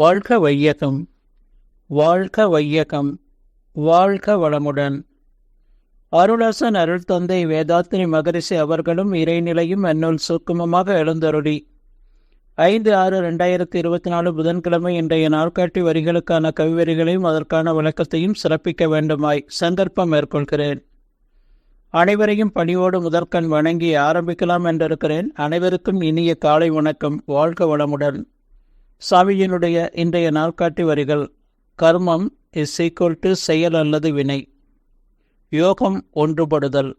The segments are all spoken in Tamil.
வாழ்க வையகம் வாழ்க வையகம் வாழ்க வளமுடன். அருளாசன் அருள் தந்தை வேதாத்திரி மகரிஷி அவர்களும் இறைநிலையும் என்னுள் சூக்குமமாக எழுந்தருளி. ஐந்து ஆறு ரெண்டாயிரத்தி இருபத்தி நாலு புதன்கிழமை இன்றைய நாள்காட்டி வரிகளுக்கான கவிவரிகளையும் அதற்கான விளக்கத்தையும் சிறப்பிக்க வேண்டுமாய் சந்தர்ப்பம் மேற்கொள்கிறேன். அனைவரையும் பணியோடு முதற்கண் வணங்கி ஆரம்பிக்கலாம் என்றிருக்கிறேன். அனைவருக்கும் இனிய காலை வணக்கம். வாழ்க வளமுடன். சாமியினுடைய இன்றைய நாள்காட்டி வரிகள் கர்மம் இஸ் ஈக்குவல் டு செயல் அல்லது வினை. யோகம் ஒன்றுபடுதல்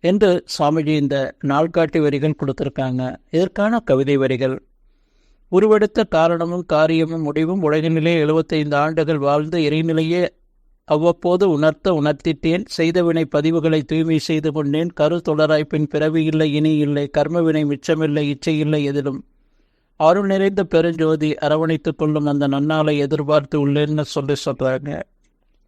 என்று சுவாமிஜி இந்த நாள்காட்டி வரிகள் கொடுத்துருக்காங்க. இதற்கான கவிதை வரிகள் உருவெடுத்த காரணமும் காரியமும் முடிவும் உலகினிலே எழுபத்தைந்து ஆண்டுகள் வாழ்ந்து இறைநிலையே அவ்வப்போது உணர்த்த உணர்த்திட்டேன். செய்தவினை பதிவுகளை தூய்மை செய்து கொண்டேன். கரு தொடராய் பின் பிறவி இல்லை இனி இல்லை. கர்மவினை மிச்சமில்லை இச்சையில்லை எதிலும். அருள் நிறைந்த பெருஞ்சோதி அரவணைத்துக் கொள்ளும் அந்த நன்னாளை எதிர்பார்த்து உள்ளேன்னு சொல்லி சொல்றாங்க?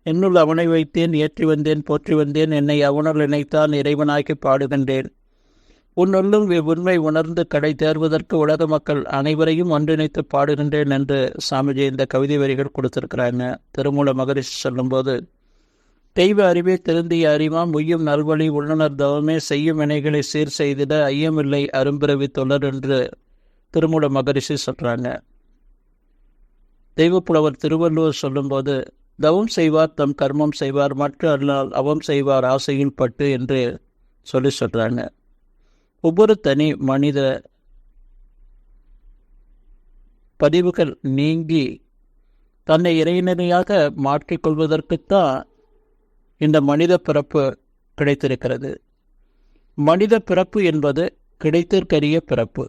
என்னுள் அவனை வைத்தேன் ஏற்றி வந்தேன் போற்றி வந்தேன் என்னை அவனுள் இணைத்தான் இறைவனாக்கி பாடுகின்றேன். உன்னுள்ளும் உண்மை உணர்ந்து கடை தேர்வதற்கு உலக மக்கள் அனைவரையும் ஒன்றிணைத்து பாடுகின்றேன் என்று சாமிஜி இந்த கவிதை வரிகள் கொடுத்திருக்கிறாங்க. திருமூல மகரிஷி சொல்லும்போது தெய்வ அறிவே திருந்திய அறிவாம் உய்யும் நல்வழி உள்ளுணர் தவமே செய்யும் வினைகளை சீர் செய்திட ஐயமில்லை அரும்பிறவி தொடர் என்று திருமூல மகரிஷி சொல்கிறாங்க தெய்வப்புலவர் திருவள்ளுவர் சொல்லும்போது தவம் செய்வார் தம் கர்மம் செய்வார் மற்ற அல்லால் அவம் செய்வார் ஆசையில் பட்டு என்று சொல்லி சொல்கிறாங்க ஒவ்வொரு தனி மனித பதிவுகள் நீங்கி தன்னை இறைநிலையாக மாற்றிக்கொள்வதற்குத்தான் இந்த மனித பிறப்பு கிடைத்திருக்கிறது. மனித பிறப்பு என்பது கிடைத்திருக்கரிய பிறப்பு.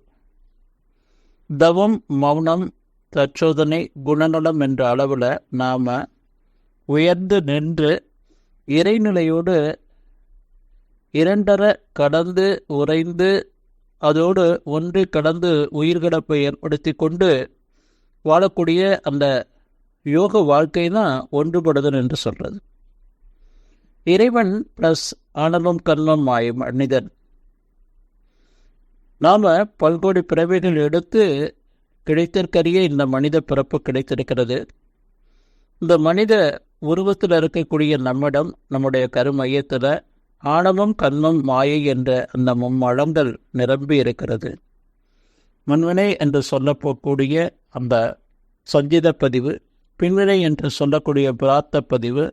தவம் மௌனம் தற்சோதனை குணநலம் என்ற அளவில் நாம் உயர்ந்து நின்று இறைநிலையோடு இரண்டர கடந்து உறைந்து அதோடு ஒன்று கடந்து உயிர்கடப்பை ஏற்படுத்தி கொண்டு வாழக்கூடிய அந்த யோக வாழ்க்கை தான் ஒன்றுபடுதல் என்று சொல்றது. இறைவன் பிளஸ் ஆனலும் கர்மம் மாயும் மனிதன். நாம் பல்கோடி பிறவைகள் எடுத்து கிடைத்திருக்கரிய இந்த மனித பிறப்பு கிடைத்திருக்கிறது. இந்த மனித உருவத்தில் இருக்கக்கூடிய நம்மிடம் நம்முடைய கருமையத்தில் ஆணவம் கண்மம் மாயை என்ற அந்த மும்மழங்கள் நிரம்பி இருக்கிறது. முன்வினை என்று சொல்லப்போக்கூடிய அந்த சஞ்சித பதிவு பின்வினை என்று சொல்லக்கூடிய பிரார்த்த பதிவு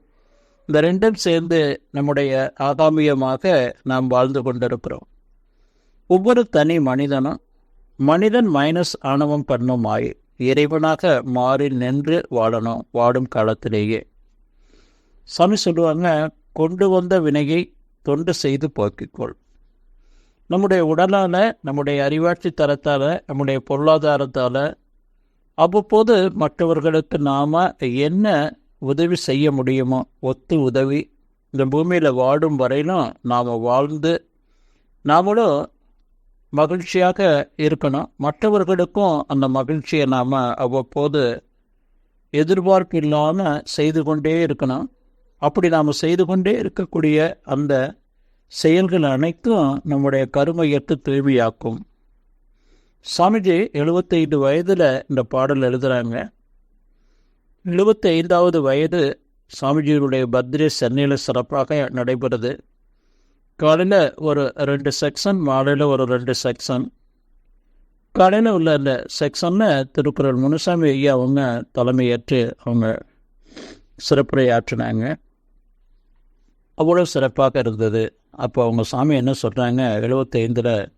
இந்த ரெண்டும் சேர்ந்து நம்முடைய ஆகாமியமாக நாம் வாழ்ந்து கொண்டிருக்கிறோம். ஒவ்வொரு தனி மனிதனும் மனிதன் மைனஸ் ஆணவம் பண்ணுமாய். இறைவனாக மாறி நின்று வாழணும் வாடும் காலத்திலேயே. சாமி சொல்லுவாங்க கொண்டு வந்த வினையை தொண்டு செய்து போக்கிக்கொள். நம்முடைய உடலால் நம்முடைய அறிவாட்சி தரத்தால் நம்முடைய பொருளாதாரத்தால் அவ்வப்போது மற்றவர்களுக்கு நாம் என்ன உதவி செய்ய முடியுமோ ஒத்து உதவி இந்த பூமியில் வாடும் வரையிலும் நாம் வாழ்ந்து நாமளும் மகிழ்ச்சியாக இருக்கணும். மற்றவர்களுக்கும் அந்த மகிழ்ச்சியை நாம் அவ்வப்போது எதிர்பார்ப்பு இல்லாமல் செய்து கொண்டே இருக்கணும். அப்படி நாம் செய்து கொண்டே இருக்கக்கூடிய அந்த செயல்கள் அனைத்தும் நம்முடைய கருமையத்து தூய்மையாக்கும் சாமிஜி எழுபத்தைந்து வயதில் இந்த பாடல் எழுதுகிறாங்க எழுபத்தி ஐந்தாவது வயது சாமிஜியினுடைய பர்த்டே சென்னையில் சிறப்பாக நடைபெறுது. காலையில் ஒரு ரெண்டு செக்ஷன் மாலையில் ஒரு ரெண்டு செக்ஷன் காலையில் உள்ள இந்த செக்ஷனில் திருக்குறள் முனுசாமி ஐயா அவங்க தலைமையேற்று அவங்க சிறப்புரை ஆற்றினாங்க. அவ்வளோ சிறப்பாக இருந்தது. அப்போ அவங்க சாமி என்ன சொல்கிறாங்க எழுபத்தைந்தில்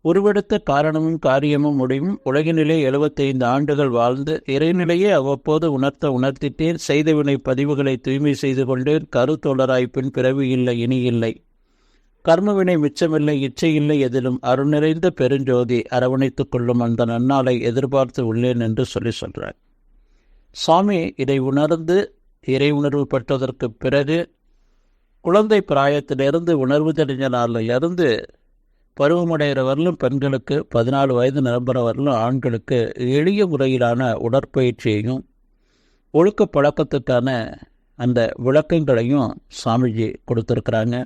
உருவெடுத்த காரணமும் காரியமும் முடியும். உலகினிலே எழுபத்தைந்து ஆண்டுகள் வாழ்ந்து இறைநிலையே அவ்வப்போது உணர்த்த உணர்த்திட்டேன். செய்தவினை பதிவுகளை தூய்மை செய்து கொண்டேன். கருத்தொடராய்ப்பின் பிறவி இல்லை இனி இல்லை. கர்மவினை மிச்சமில்லை இச்சை இல்லை எதிலும் அருள் நிறைந்த பெருஞ்சோதி அரவணைத்துக் கொள்ளும் அந்த நன்னாளை எதிர்பார்த்து உள்ளேன் என்று சொல்லி சொல்கிறார் சுவாமி இதை உணர்ந்து இறை உணர்வு பெற்றதற்கு பிறகு குழந்தை பிராயத்திலிருந்து உணர்வு தெரிஞ்ச நாளில் இருந்து பருவமடைகிற வரலும் பெண்களுக்கு பதினாலு வயது நிரம்புற வரலும் ஆண்களுக்கு எளிய முறையிலான உடற்பயிற்சியையும் ஒழுக்க பழக்கத்துக்கான அந்த விளக்கங்களையும் சாமிஜி கொடுத்துருக்குறாங்க.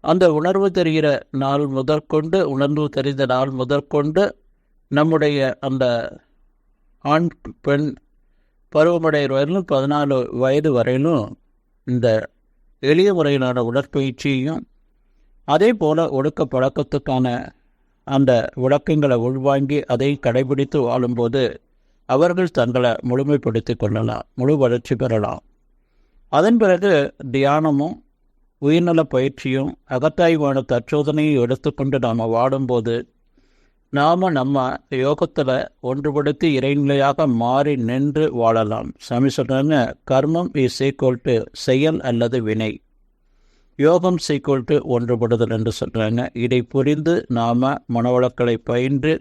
அந்த உணர்வு தெரிகிற நாள் முதற்கொண்டு உணர்வு தெரிந்த நாள் முதற்கொண்டு நம்முடைய அந்த ஆண் பெண் பருவமடைகிற வரையிலும் பதினாலு வயது வரையிலும் இந்த எளிய முறையிலான உடற்பயிற்சியையும் அதே போல் ஒடுக்க பழக்கத்துக்கான அந்த விளக்கங்களை உள்வாங்கி அதை கடைபிடித்து வாழும்போது அவர்கள் தங்களை முழுமைப்படுத்தி கொள்ளலாம் முழு வளர்ச்சி பெறலாம். அதன் பிறகு தியானமும் உயிர்நல பயிற்சியும் அகத்தாய்வான தற்சோதனையும் எடுத்துக்கொண்டு நாம் வாடும்போது நாம் நம்ம யோகத்தில் ஒன்றுபடுத்தி இறைநிலையாக மாறி நின்று வாழலாம். சாமி சொல்கிறாங்க கர்மம் இஸ் ஈக்குவல் டு செயல் அல்லது வினை. யோகம் சீக்குவல் டு ஒன்றுபடுதல் என்று சொல்கிறாங்க இதை புரிந்து நாம் மனவளக்களை பயின்று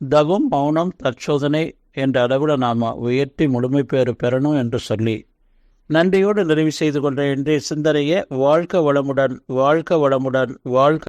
தவம் மௌனம் தற்சோதனை என்ற அளவில் நாம் உயர்த்தி முழுமை பேறு பெறணும் என்று சொல்லி நன்றியோடு நிறைவு செய்து கொண்ட இன்றைய சிந்தனையை வாழ்க்க வளமுடன் வாழ்க்க வளமுடன் வாழ்க்க